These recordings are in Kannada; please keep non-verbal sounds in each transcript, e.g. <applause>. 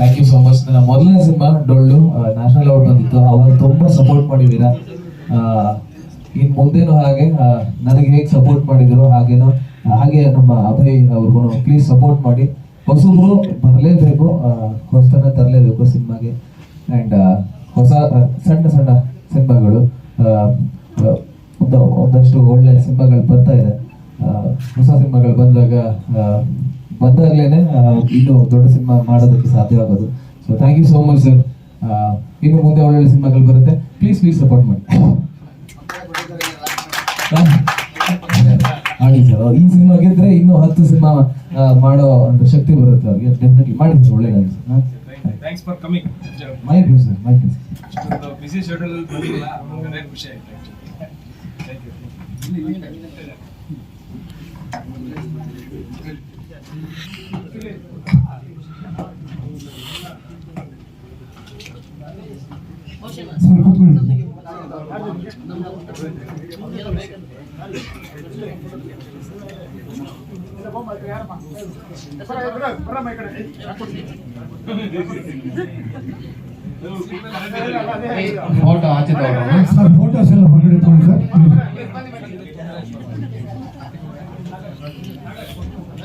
ಥ್ಯಾಂಕ್ ಯು ಸೋ ಮಚ್ ನನ್ನ ಮೊದಲನೇ ಸಿನಿಮಾ, ಡೊಳ್ಳು ನ್ಯಾಷನಲ್ ಅವಾರ್ಡ್ ಬಂದಿತ್ತು. ಅವಾಗ ತುಂಬಾ ಸಪೋರ್ಟ್ ಮಾಡಿದ್ದೀರಾ? ಇನ್ನು ಮುಂದೇನು ಹಾಗೆ ನನಗೆ ಹೇಗೆ ಸಪೋರ್ಟ್ ಮಾಡಿದ್ರು ಹಾಗೇನೋ, ಹಾಗೆ ನಮ್ಮ ಅಭಯ್ ಅವ್ರಿಗೂ ಪ್ಲೀಸ್ ಸಪೋರ್ಟ್ ಮಾಡಿ. ಹೊಸಬ್ರು ಬರಲೇಬೇಕು ಹೊಸತನ ತರಲೇಬೇಕು ಸಿನಿಮಾಗೆ. ಆ್ಯಂಡ್ ಹೊಸ ಸಣ್ಣ ಸಣ್ಣ ಸಿನಿಮಾಗಳು ಒಂದು, ಒಂದಷ್ಟು ಒಳ್ಳೆ ಸಿನಿಮಾಗಳು ಬರ್ತಾ ಇದೆ. ಹೊಸ ಸಿನಿಮಾಗಳು ಬಂದಾಗ ಬಂದಾಗ್ಲೇನೆ ಇನ್ನು ದೊಡ್ಡ ಸಿನಿಮಾ ಮಾಡೋದಕ್ಕೆ ಸಾಧ್ಯವಾಗೋದು. So thank you so much sir ಇನ್ನು ಮುಂದೆ ಒಳ್ಳೊಳ್ಳೆ ಸಿನಿಮಾಗಳು ಬರುತ್ತೆ. ಪ್ಲೀಸ್ ಪ್ಲೀಸ್ ಸಪೋರ್ಟ್ ಮಾಡಿ. <laughs> ಮಾಡಿ ಸರ್ ಈ ಸಿನಿಮಾ ಗೆದ್ರೆ ಇನ್ನೂ ಹತ್ತು ಸಿನಿಮಾ ಮಾಡೋ ಒಂದು ಶಕ್ತಿ ಬರುತ್ತೆ ಅವ್ರಿಗೆ. ಡೆಫಿನೆಟ್ಲಿ ಮಾಡಿ ಸರ್ ಒಳ್ಳೆಯದಾಗಿ sir thanks for coming my pleasure sir my pleasure sir busy schedule ಬಂದಿಲ್ಲ ಖುಷಿ ಆಯ್ತು ಥ್ಯಾಂಕ್ ಯು ಫೋಟೋ ಆಚೆ ತಗೊಳ್ಳೋಣ ಸರ್ ಫೋಟೋಸ್ ಎಲ್ಲ ಹೊರಗಡೆ ತಗೊಳ್ಳಿ sir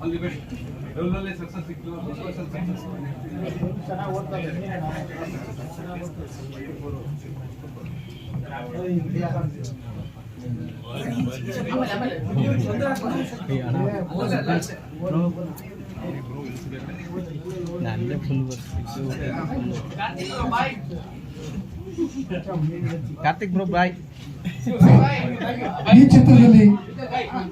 all the best ಡೋಲಲ್ಲೇ success ಸಿಕ್ತು ಸಕ್ಸಸ್ ಕಾರ್ತಿಕ್ ಬ್ರೋ ಬಾಯ್ ಈ ಚಿತ್ರದಲ್ಲಿ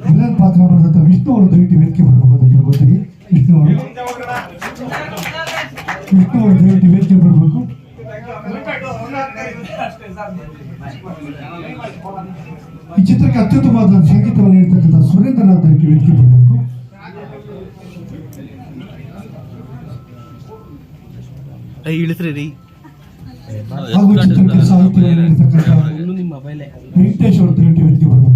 ವಿಲನ್ ಪಾತ್ರ ಮಾಡಿದಂತ ವಿಷ್ಣು ಅವರು ದಯವಿಟ್ಟು ವೇದಿಕೆ ಬರಬೇಕು ಅಂತ ಕೇಳ್ಕೊತೀನಿ ವಿಷ್ಣು ಅವರು. ವಿಷ್ಣು ಅವರು ದಯವಿಟ್ಟು ವೇದಿಕೆ ಬರಬೇಕು. ಈ ಚಿತ್ರಕ್ಕೆ ಅತ್ಯುತ್ತಮವಾದ ಸಂಗೀತವನ್ನು ನೀಡ್ತಕ್ಕಂಥ ಸುರೇಂದ್ರನಾಥ್ ದಯವಿಟ್ಟು ವೇದಿಕೆ ಬರಬೇಕು. ಇಳಿಸ್ರಿ ರೀ. ಹಾಗೂ ಚಿತ್ರಕ್ಕೆ ಸಾಹಿತ್ಯ ಮೊಬೈಲೇ ವೆಂಕಟೇಶ್ ಅವರು ದಯವಿಟ್ಟು ವೇದಿಕೆ ಬರಬೇಕು